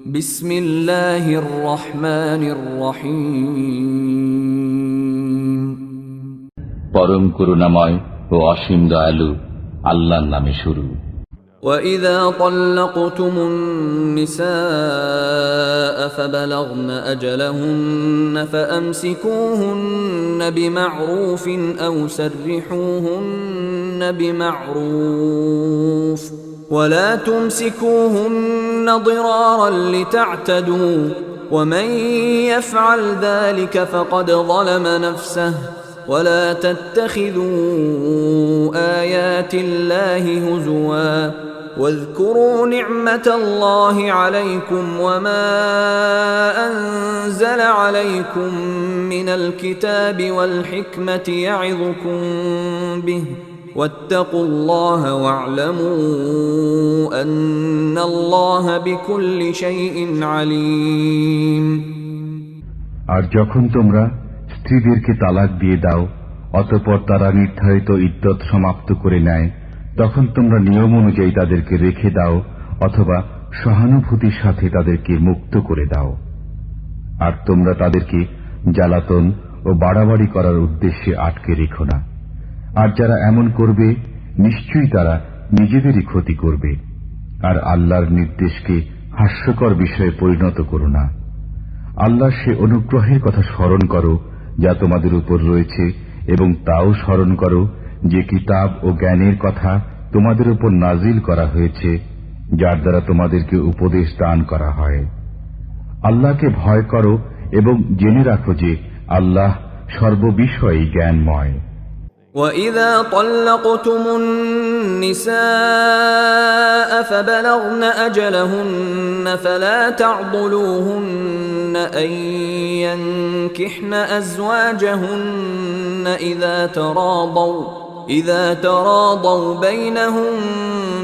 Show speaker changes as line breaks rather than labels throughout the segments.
بسم الله الرحمن الرحيم
পরম করুণাময় ও অসীম দয়ালু আল্লাহর নামে শুরু
وإذا طلقتم النساء فبلغن أجلهن فأمسكوهن بمعروف أو سرحوهن بمعروف ولا تمسكوهن ضرارا لتعتدوا ومن يفعل ذلك فقد ظلم نفسه ولا تتخذوا آيات الله هزوا واذكروا نعمة الله عليكم وما أنزل عليكم من الكتاب والحكمة يعظكم به واتقوا الله واعلموا أن الله بكل شيء عليم
আর যখন তোমরা স্ত্রীদেরকে তালাক দিয়ে দাও অতঃপর তারা নির্ধারিত ইদ্যত সমাপ্ত করে নেয় তখন তোমরা নিয়ম অনুযায়ী তাদেরকে রেখে দাও অথবা সহানুভূতির সাথে তাদেরকে মুক্ত করে দাও আর তোমরা তাদেরকে জ্বালাতন ও বাড়াবাড়ি করার উদ্দেশ্যে আটকে রেখো না আর যারা এমন করবে, নিশ্চয়ই তারা নিজেদেরই ক্ষতি করবে। আর আল্লাহর নির্দেশকে হাস্যকর বিষয়ে পরিণত করো না। আল্লাহ সে অনুগ্রহের কথা স্মরণ করো, যা তোমাদের উপর রয়েছে, এবং তাও স্মরণ করো যে কিতাব ও জ্ঞানের কথা তোমাদের উপর নাজিল করা হয়েছে, যার দ্বারা তোমাদেরকে উপদেশ দান করা হয়। আল্লাহকে ভয় করো এবং জেনে রাখো যে আল্লাহ সর্ববিষয়ে জ্ঞানময়।
وإذا طلقتم النساء فبلغن أجلهن فلا تعضلوهن أن ينكحن أزواجهن إذا تراضوا إذا تراضوا بينهم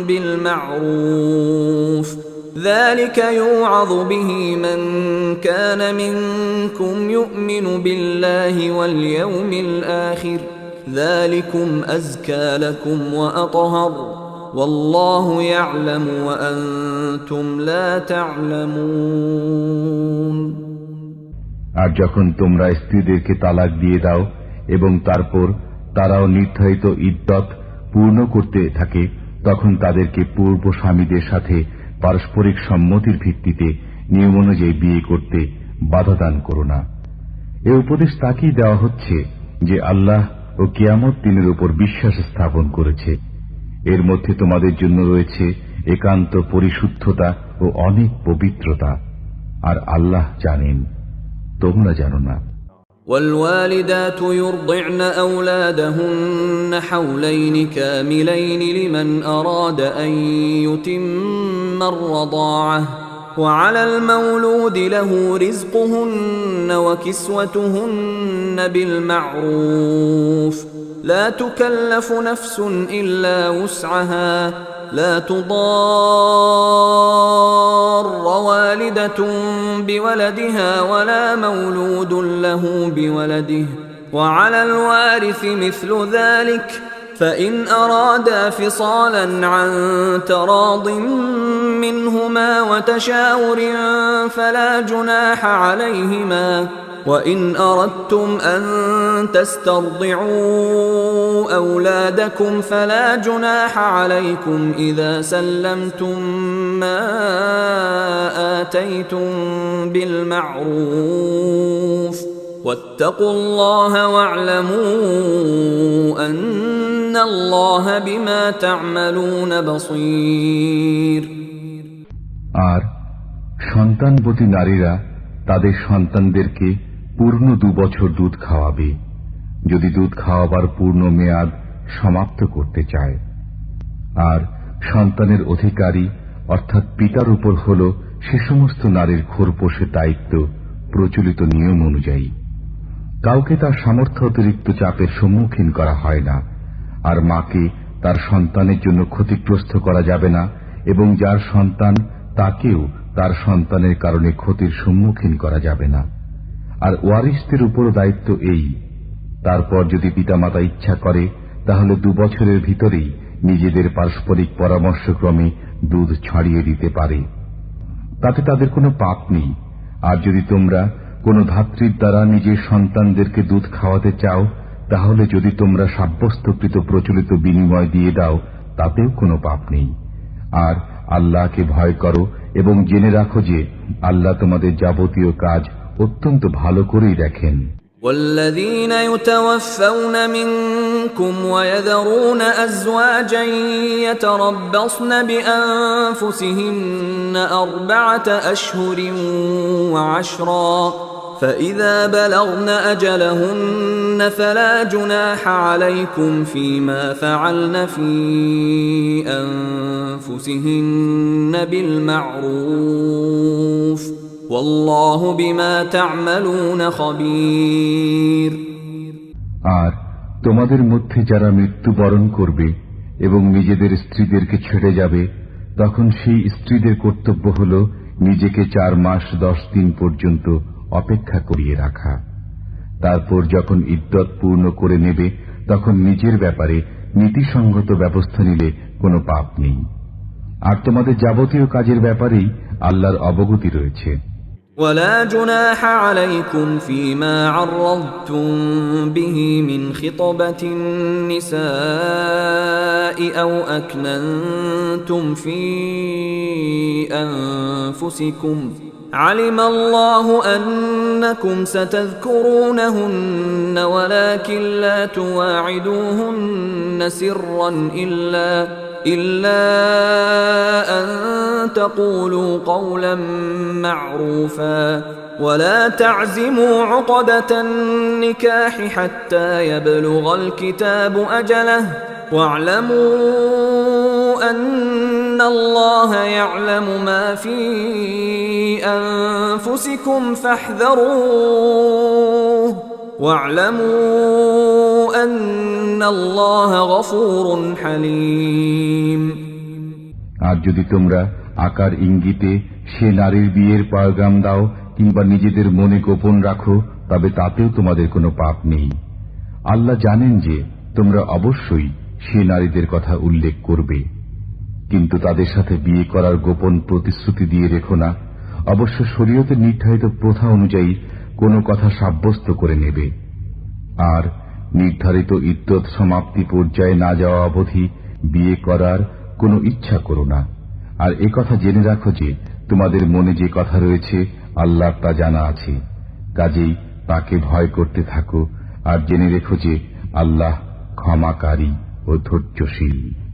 بالمعروف. ذلك يوعظ به من كان منكم يؤمن بالله واليوم الآخر. ذلكم أزكى لكم وأطهر والله يعلم وأنتم لا تعلمون
আর যখন তোমরা স্ত্রীদেরকে তালাক দিয়ে দাও এবং তারপর তারাও নির্ধারিত ইদ্যত পূর্ণ করতে থাকে তখন তাদেরকে পূর্ব স্বামীদের সাথে পারস্পরিক সম্মতির ভিত্তিতে নিয়ম অনুযায়ী বিয়ে করতে বাধা দান করো না এ উপদেশ তাকেই দেওয়া হচ্ছে যে আল্লাহ ও কিয়ামত দিনের উপর বিশ্বাস স্থাপন করেছে এর মধ্যে তোমাদের জন্য রয়েছে একান্ত পরিশুদ্ধতা ও অনেক পবিত্রতা আর আল্লাহ জানেন তোমরা জানো না
والوالدات يرضعن أولادهن حولين كاملين لمن أراد أن يتم الرضاعة وعلى المولود له رزقهن وكسوتهن بالمعروف. لا تكلف نفس إلا وسعها. لا تضار والدة بولدها ولا مولود له بولده. وعلى الوارث مثل ذلك فإن أرادا فصالا عن تراض منهما وتشاور فلا جناح عليهما وإن أردتم أن تسترضعوا أولادكم فلا جناح عليكم إذا سلمتم ما آتيتم بالمعروف واتقوا الله واعلموا أن
আর সন্তানবতী নারীরা তাদের সন্তানদেরকে পূর্ণ দুবছর দুধ খাওয়াবে, যদি দুধ খাওয়াবার পূর্ণ মেয়াদ সমাপ্ত করতে চায়। আর সন্তানের অধিকারী, অর্থাৎ পিতার উপর হল সে সমস্ত নারীর খোরপোষের দায়িত্ব প্রচলিত নিয়ম অনুযায়ী। কাউকে তার সামর্থ্য অতিরিক্ত চাপের সম্মুখীন করা হয় না। আর মাকে তার সন্তানের জন্য ক্ষতিগ্রস্ত করা যাবে না, এবং যার সন্তান, তাকেও তার সন্তানের কারণে ক্ষতির সম্মুখীন করা যাবে না। আর ওয়ারিসদের উপরও দায়িত্ব এই, তারপর যদি পিতামাতা ইচ্ছা করে, তাহলে দু বছরের ভিতরেই নিজেদের পারস্পরিক পরামর্শক্রমে দুধ ছাড়িয়ে দিতে পারে। তাতে তাদের কোনো পাপ নেই। আর যদি তোমরা কোনো ধাত্রীর দ্বারা নিজের সন্তানদেরকে দুধ খাওয়াতে চাও তাহলে যদি তোমরা সাব্যস্তকৃত প্রচলিত বিনিময় দিয়ে দাও তাতেও কোনো পাপ নেই আর আল্লাহকে ভয় করো এবং জেনে রাখো যে আল্লাহ তোমাদের যাবতীয় কাজ অত্যন্ত ভালো করেই দেখেন
والذين يتوفون منكم ويذرون أزواجا يتربصن بأنفسهن أربعة أشهر وعشرا فإذا بلغن أجلهن فلا جناح عليكم فيما فعلن في أنفسهن بالمعروف والله بما تعملون خبير
আর তোমাদের মধ্যে যারা মৃত্যুবরণ করবে এবং নিজেদের স্ত্রীদেরকে ছেড়ে যাবে তখন সেই স্ত্রীদের কর্তব্য হল নিজেকে চার মাস দশ দিন পর্যন্ত অপেক্ষা করিয়ে রাখা তারপর যখন ইদ্যত পূর্ণ করে নেবে তখন নিজের ব্যাপারে নীতিসঙ্গত ব্যবস্থা নিলে কোনো পাপ নেই আর তোমাদের যাবতীয় কাজের ব্যাপারেই আল্লাহর অবগতি রয়েছে
ولا جناح عليكم فيما عرضتم به من خطبة النساء أو أكننتم في أنفسكم علم الله أنكم ستذكرونهن ولكن لا تواعدوهن سرا إلا إلا أن تقولوا قولا معروفا. ولا تعزموا عقدة النكاح حتى يبلغ الكتاب أجله. واعلموا أن الله يعلم ما في أنفسكم فاحذروه واعلموا أن الله غفور حليم
আর যদি তোমরা আকার ইঙ্গিতে সে নারীর বিয়ের পয়গাম দাও কিংবা নিজেদের মনে গোপন রাখো তবে তাতেও তোমাদের কোনো পাপ নেই আল্লাহ জানেন যে তোমরা অবশ্যই সে নারীদের কথা উল্লেখ করবে কিন্তু তাদের সাথে বিয়ে করার গোপন প্রতিশ্রুতি দিয়ে রেখো না। অবশ্য শরীয়তের নির্ধারিত প্রথা অনুযায়ী কোনো কথা সাব্যস্ত করে নেবে। আর নির্ধারিত ইদ্যত সমাপ্তি পর্যায়ে না যাওয়া অবধি বিয়ে করার কোনো ইচ্ছা করো না। আর এ কথা জেনে রাখো যে তোমাদের মনে যে কথা রয়েছে আল্লাহ তা জানা আছে। কাজেই তাকে ভয় করতে থাকো। আর জেনে রেখো যে আল্লাহ ক্ষমাকারী ও ধৈর্যশীল।